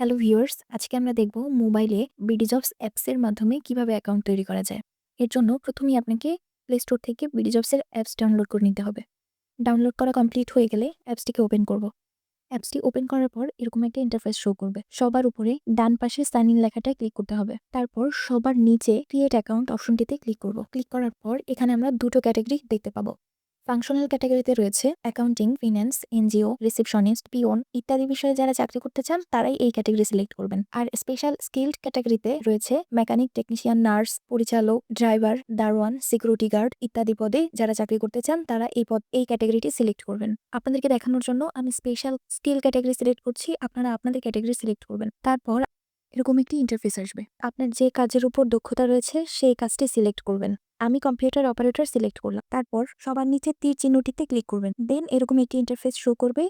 Hello viewers, আজকে আমরা দেখব মোবাইলে বিডিজবস অ্যাপসের মাধ্যমে কীভাবে অ্যাকাউন্ট তৈরি করা যায়। এর জন্য প্রথমেই আপনাকে প্লে স্টোর থেকে বিডিজবসের অ্যাপস ডাউনলোড করে নিতে হবে। ডাউনলোড করা কমপ্লিট হয়ে গেলে অ্যাপসটিকে ওপেন করব। অ্যাপসটি ওপেন করার পর এরকম একটা ইন্টারফেস শো করবে। সবার উপরে ডান পাশে সাইন ইন লেখাটা ক্লিক করতে হবে। তারপর সবার নিচে ক্রিয়েট অ্যাকাউন্ট অপশনটিতে ক্লিক করব। ক্লিক করার পর এখানে আমরা দুটো ক্যাটাগরি দেখতে পাবো। ফাংশনাল ক্যাটাগরিতে রয়েছে accounting finance NGO receptionist peon ইত্যাদি বিষয়ে যারা চাকরি করতে চান, তারাই এই ক্যাটাগরি সিলেক্ট করবেন। আর স্পেশাল স্কিল্ড ক্যাটাগরিতে রয়েছে মেকানিক টেকনিশিয়ান নার্স পরিচালক ড্রাইভার দারোয়ান সিকিউরিটি গার্ড ইত্যাদি পদে যারা চাকরি করতে চান, তারা এই পদ, এই ক্যাটাগরিটি সিলেক্ট করবেন। আপনাদেরকে দেখানোর জন্য আমি স্পেশাল স্কিল ক্যাটাগরি সিলেক্ট করছি, আপনারা আপনাদের ক্যাটাগরি সিলেক্ট করবেন। তারপর এরকম একটি ইন্টারফেস আসবে। আপনার যে কাজের উপর দক্ষতা রয়েছে, সেই কাজটি সিলেক্ট করবেন। আমি কম্পিউটার অপারেটর সিলেক্ট করলাম। তারপর সবার নিচে তীর চিহ্নটিতে ক্লিক করবেন। দেন এরকম একটি ইন্টারফেস শো করবে।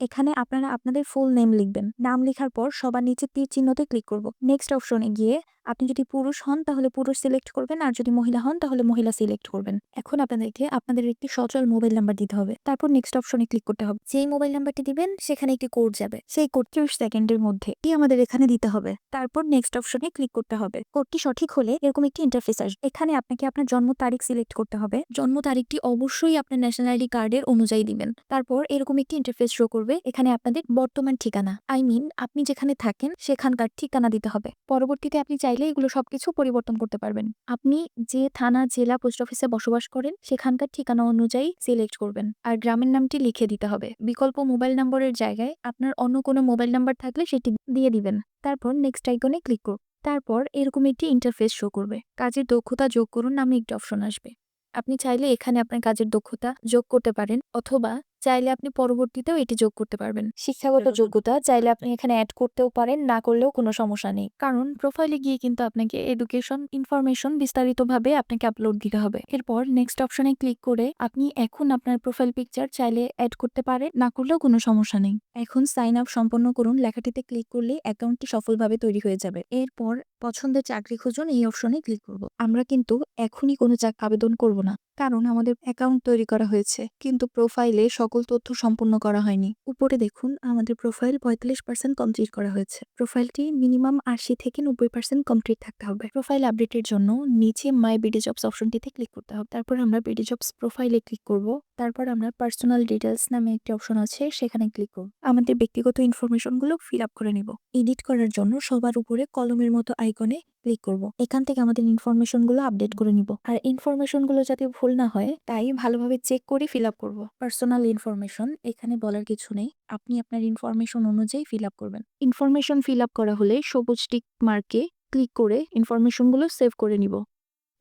এখানে আপনারা আপনাদের ফুল নেম লিখবেন। নাম লেখার পর সবার নিচে তীর চিহ্নতে ক্লিক করব। নেক্সট অপশনে গিয়ে আপনি যদি পুরুষ হন, তাহলে পুরুষ সিলেক্ট করবেন আর যদি মহিলা হন, তাহলে মহিলা সিলেক্ট করবেন। এখন আপনাদেরকে, আপনাদের একটি সচল মোবাইল নাম্বার দিতে হবে। তারপর নেক্সট অপশনে ক্লিক করতে হবে। যেই মোবাইল নাম্বারটি দিবেন, সেখানে একটি কোড যাবে। সেই কোড ত্রিশ সেকেন্ডের মধ্যে এটি আমাদের এখানে দিতে হবে। তারপর নেক্সট অপশনে ক্লিক করতে হবে। কোডটি সঠিক হলে এরকম একটি ইন্টারফেস আসবে। এখানে আপনাকে আপনার জন্ম তারিখ সিলেক্ট করতে হবে। জন্ম তারিখটি অবশ্যই আপনার ন্যাশনাল আইডি কার্ডের অনুযায়ী দিবেন। তারপর এরকম একটি ইন্টারফেস শো করবে। এখানে আপনাদের বর্তমান ঠিকানা। আই মিন আপনি যেখানে থাকেন, সেখানকার ঠিকানা দিতে হবে। পরবর্তীতে আপনি চাইলে এগুলো সবকিছু পরিবর্তন করতে পারবেন। আপনি যে থানা, জেলা, পোস্ট অফিসে বসবাস করেন, সেখানকার ঠিকানা অনুযায়ী সিলেক্ট করবেন। আর গ্রামের নামটি লিখে দিতে হবে। বিকল্প মোবাইল নম্বরের জায়গায় আপনার অন্য কোনো মোবাইল নাম্বার থাকলে সেটি দিয়ে দিবেন। তারপর নেক্সট আইকনে ক্লিক করুন। তারপর এরকম একটি ইন্টারফেস শো করবে। কাজের দক্ষতা যোগ করুন নামে একটি অপশন আসবে। আপনি চাইলে এখানে আপনার কাজের দক্ষতা যোগ করতে পারেন, অথবা চাইলে আপনি পরবর্তীতেও এটি যোগ করতে পারবেন। শিক্ষাগত যোগ্যতা চাইলে আপনি এখানে অ্যাড করতেও পারেন না করলেও কোনো সমস্যা নেই। কারণ প্রোফাইলে গিয়ে কিন্তু আপনাকে এডুকেশন ইনফরমেশন বিস্তারিতভাবে আপনাকে আপলোড দিতে হবে। এরপর নেক্সট অপশনে ক্লিক করে আপনি এখন আপনার প্রোফাইল পিকচার চাইলে অ্যাড করতে পারেন না করলেও কোনো সমস্যা নেই। এখন সাইন আপ সম্পন্ন করুন। লেখাটিতে ক্লিক করলে অ্যাকাউন্টটি সফলভাবে তৈরি হয়ে যাবে। এরপর পছন্দের চাকরি খুঁজুন এই অপশনে ক্লিক করব। আমরা কিন্তু এখনই কোনো চাকরি আবেদন করব না। কারণ আমাদের অ্যাকাউন্ট তৈরি করা হয়েছে। কিন্তু প্রোফাইলে সকল তথ্য সম্পূর্ণ করা হয়নি। উপরে দেখুন, আমাদের প্রোফাইল পঁয়তাল্লিশ পার্সেন্ট কমপ্লিট করা হয়েছে। প্রোফাইলটি মিনিমাম আশি থেকে নব্বই পার্সেন্ট কমপ্লিট থাকতে হবে। প্রোফাইল আপডেটের জন্য নিচে মাই বিডি জবস অপশনটিতে ক্লিক করতে হবে। তারপর আমরা বিডি জবস প্রোফাইলে ক্লিক করব। তারপর আমরা পার্সোনাল ডিটেলস নামে একটি অপশন আছে, সেখানে ক্লিক করব। আমাদের ব্যক্তিগত ইনফরমেশনগুলো ফিল আপ করে নিব। এডিট করার জন্য সবার উপরে কলমের মতো আইকনে ক্লিক করব। এখান থেকে আমাদের ইনফরমেশনগুলো আপডেট করে নিব। আর ইনফরমেশনগুলো যাতে ভুল না হয়, তাই ভালোভাবে চেক করে ফিল আপ করব। পার্সোনাল ইনফরমেশন এখানে বলার কিছু নেই। আপনি আপনার ইনফরমেশন অনুযায়ী ফিল আপ করবেন। ইনফরমেশন ফিল আপ করা হলে সবুজ টিক মার্কে ক্লিক করে ইনফরমেশনগুলো সেভ করে নিব।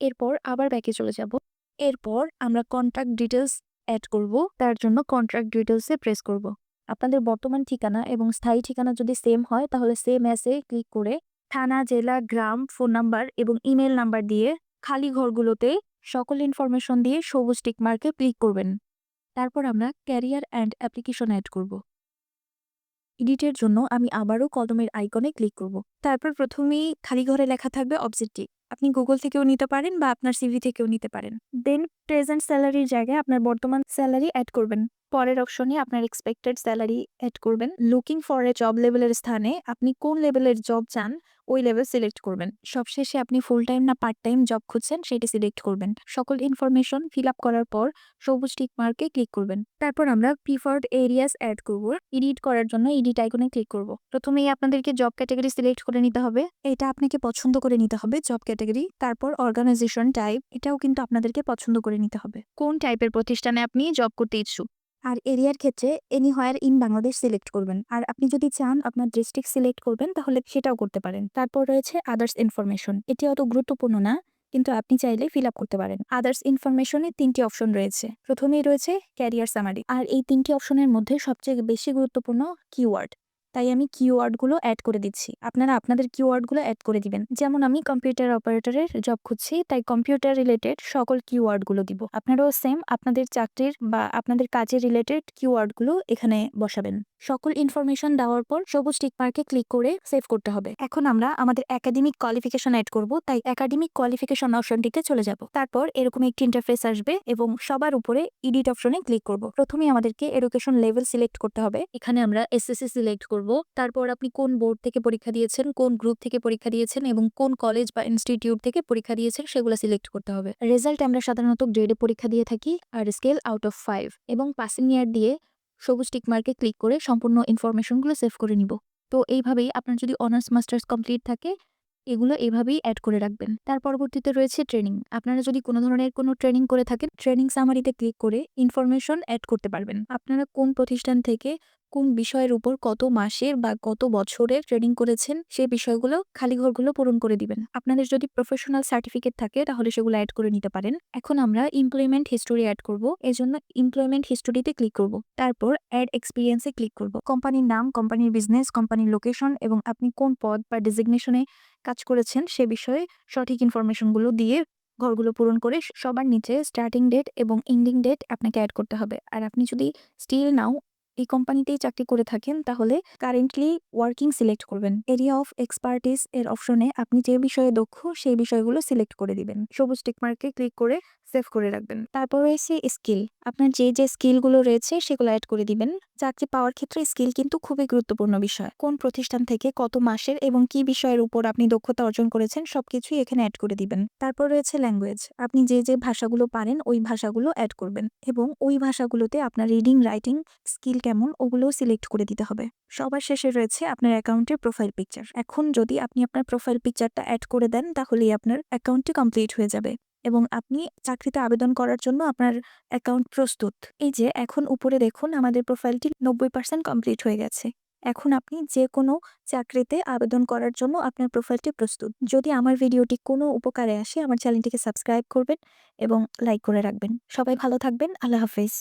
এরপর আবার ব্যাকে চলে যাব। এরপর আমরা কন্ট্যাক্ট ডিটেলস অ্যাড করব। তার জন্য কন্ট্রাক্ট ডিটেলসে প্রেস করব। আপনাদের বর্তমান ঠিকানা এবং স্থায়ী ঠিকানা যদি সেম হয়, তাহলে সেম অ্যাসে ক্লিক করে থানা, জেলা, গ্রাম, ফোন নাম্বার এবং ইমেল নাম্বার দিয়ে খালি ঘরগুলোতে সকল ইনফরমেশন দিয়ে সবুজ টিক মার্কে ক্লিক করবেন। তারপর আমরা ক্যারিয়ার অ্যান্ড অ্যাপ্লিকেশন অ্যাড করব। এডিটের জন্য আমি আবারও কলমের আইকনে ক্লিক করব। তারপর প্রথমেই খালি ঘরে লেখা থাকবে অবজেক্টিভ আপনি গুগল থেকেও নিতে পারেন বা আপনার সিভি থেকেও নিতে পারেন। দেন প্রেজেন্ট স্যালারির জায়গায় আপনার বর্তমান স্যালারি অ্যাড করবেন। পরের অপশনে আপনার এক্সপেক্টেড স্যালারি অ্যাড করবেন। লুকিং ফর এ জব লেভেলের স্থানে আপনি কোন লেভেলের জব চান, ওই লেভেল সিলেক্ট করবেন। সবশেষে আপনি ফুল টাইম না পার্ট টাইম জব খুঁজছেন, সেটি সিলেক্ট করবেন। সকল ইনফরমেশন ফিল আপ করার পর সবুজ টিক মার্কে ক্লিক করবেন। তারপর আমরা প্রিফার্ড এরিয়াস অ্যাড করব। এডিট করার জন্য এডিট আইকনে ক্লিক করব। প্রথমেই আপনাদেরকে জব ক্যাটাগরি সিলেক্ট করে নিতে হবে। এটা আপনাকে পছন্দ করে নিতে হবে জব ক্যাটাগরি তারপর অর্গানাইজেশন টাইপ এটাও কিন্তু আপনাদেরকে পছন্দ করে নিতে হবে। কোন টাইপের প্রতিষ্ঠানে আপনি জব করতে ইচ্ছুক? আর এরিয়ার ক্ষেত্রে anywhere in Bangladesh select করবেন। আর আপনি যদি চান আপনার ডিস্ট্রিক্ট সিলেক্ট করবেন, তাহলে সেটাও করতে পারেন। তারপর রয়েছে আদার্স ইনফরমেশন এটি অত গুরুত্বপূর্ণ না, কিন্তু আপনি চাইলে ফিল আপ করতে পারেন। আদার্স ইনফরমেশনে তিনটি অপশন রয়েছে। প্রথমেই রয়েছে ক্যারিয়ার সামারি আর এই তিনটি অপশনের মধ্যে সবচেয়ে বেশি গুরুত্বপূর্ণ কিওয়ার্ড তাই আমি কিওয়ার্ডগুলো অ্যাড করে দিচ্ছি। আপনারা আপনাদের কিওয়ার্ডগুলো অ্যাড করে দিবেন। যেমন আমি কম্পিউটার অপারেটরের জব খুঁজছি, তাই কম্পিউটার রিলেটেড সকল কিওয়ার্ডগুলো দিব। আপনারাও সেম আপনাদের চাকরির বা আপনাদের কাজের রিলেটেড কিওয়ার্ডগুলো এখানে বসাবেন। সকল ইনফরমেশন দেওয়ার পর সবুজ টিক মার্কে ক্লিক করে সেভ করতে হবে। এখন আমরা আমাদের একাডেমিক কোয়ালিফিকেশন অ্যাড করব, তাই একাডেমিক কোয়ালিফিকেশন অপশনটিতে চলে যাব। তারপর এরকম একটি ইন্টারফেস আসবে এবং সবার উপরে এডিট অপশনে ক্লিক করব। প্রথমে আমাদেরকে এডুকেশন লেভেল সিলেক্ট করতে হবে। এখানে আমরা এসএসসি সিলেক্ট করব। তারপর আপনি কোন বোর্ড থেকে পরীক্ষা দিয়েছেন, কোন গ্রুপ থেকে পরীক্ষা দিয়েছেন এবং কোন কলেজ বা ইনস্টিটিউট থেকে পরীক্ষা দিয়েছেন সেগুলো সিলেক্ট করতে হবে। রেজাল্ট আমরা সাধারণত গ্রেডে পরীক্ষা দিয়ে থাকি, আর স্কেল আউট অফ ফাইভ এবং পাসিং ইয়ার দিয়ে সবুজ টিকমার্কে ক্লিক করে সম্পূর্ণ ইনফরমেশনগুলো সেভ করে নিব। তো এইভাবেই আপনার যদি অনার্স, মাস্টার্স কমপ্লিট থাকে, এগুলো এভাবেই অ্যাড করে রাখবেন। তার পরবর্তীতে রয়েছে ট্রেনিং। আপনারা যদি কোনো ধরনের কোনো ট্রেনিং করে থাকেন, ট্রেনিং সামারিতে ক্লিক করে ইনফরমেশন অ্যাড করতে পারবেন। আপনারা কোন প্রতিষ্ঠান থেকে কোন বিষয়ের উপর কত মাসের বা কত বছরের ট্রেনিং করেছেন সেই বিষয়গুলো খালি ঘরগুলো পূরণ করে দিবেন। আপনাদের যদি প্রফেশনাল সার্টিফিকেট থাকে, তাহলে সেগুলো অ্যাড করে নিতে পারেন। এখন আমরা এমপ্লয়মেন্ট হিস্টোরি অ্যাড করব। এজন্য এমপ্লয়মেন্ট হিস্টোরিতে ক্লিক করব। তারপর অ্যাড এক্সপিরিয়েন্সে ক্লিক করব। কোম্পানির নাম কোম্পানির বিজনেস কোম্পানির লোকেশন এবং আপনি কোন পদ বা ডেজিগনেশনে কাজ করেছেন, সে বিষয়ে সঠিক ইনফরমেশনগুলো দিয়ে ঘরগুলো পূরণ করে সবার নিচে স্টার্টিং ডেট এবং এন্ডিং ডেট আপনাকে অ্যাড করতে হবে। আর আপনি যদি স্টিল নাও এই কোম্পানিতেই চাকরি করে থাকেন, তাহলে কারেন্টলি ওয়ার্কিং সিলেক্ট করবেন। এরিয়া অফ এক্সপার্টিস এর অপশনে আপনি যে বিষয়ে দক্ষ, সেই বিষয়গুলো সিলেক্ট করে দিবেন। সবুজ টিকমার্কে ক্লিক করে সেভ করে রাখবেন। তারপর রয়েছে স্কিল আপনার যে যে স্কিলগুলো রয়েছে, সেগুলো অ্যাড করে দিবেন। চাকরি পাওয়ার ক্ষেত্রে স্কিল কিন্তু খুবই গুরুত্বপূর্ণ বিষয়। কোন প্রতিষ্ঠান থেকে কত মাসের এবং কি বিষয়ের উপর আপনি দক্ষতা অর্জন করেছেন, সবকিছুই এখানে অ্যাড করে দিবেন। তারপর রয়েছে ল্যাঙ্গুয়েজ আপনি যে যে ভাষাগুলো পারেন, ওই ভাষাগুলো অ্যাড করবেন এবং ওই ভাষাগুলোতে আপনার রিডিং রাইটিং স্কিল কেমন, ওগুলোও সিলেক্ট করে দিতে হবে। সবার শেষে রয়েছে আপনার অ্যাকাউন্টের প্রোফাইল পিকচার এখন যদি আপনি আপনার প্রোফাইল পিকচারটা অ্যাড করে দেন, তাহলেই আপনার অ্যাকাউন্টটি কমপ্লিট হয়ে যাবে এবং আপনি চাকরিতে আবেদন করার জন্য আপনার অ্যাকাউন্ট প্রস্তুত। এই যে, এখন উপরে দেখুন আমাদের প্রোফাইলটি নব্বই পার্সেন্ট কমপ্লিট হয়ে গেছে। এখন আপনি যে কোনো চাকরিতে আবেদন করার জন্য আপনার প্রোফাইলটি প্রস্তুত। যদি আমার ভিডিওটি কোনো উপকারে আসে, আমার চ্যানেলটিকে সাবস্ক্রাইব করবেন এবং লাইক করে রাখবেন। সবাই ভালো থাকবেন। আল্লাহ হাফেজ।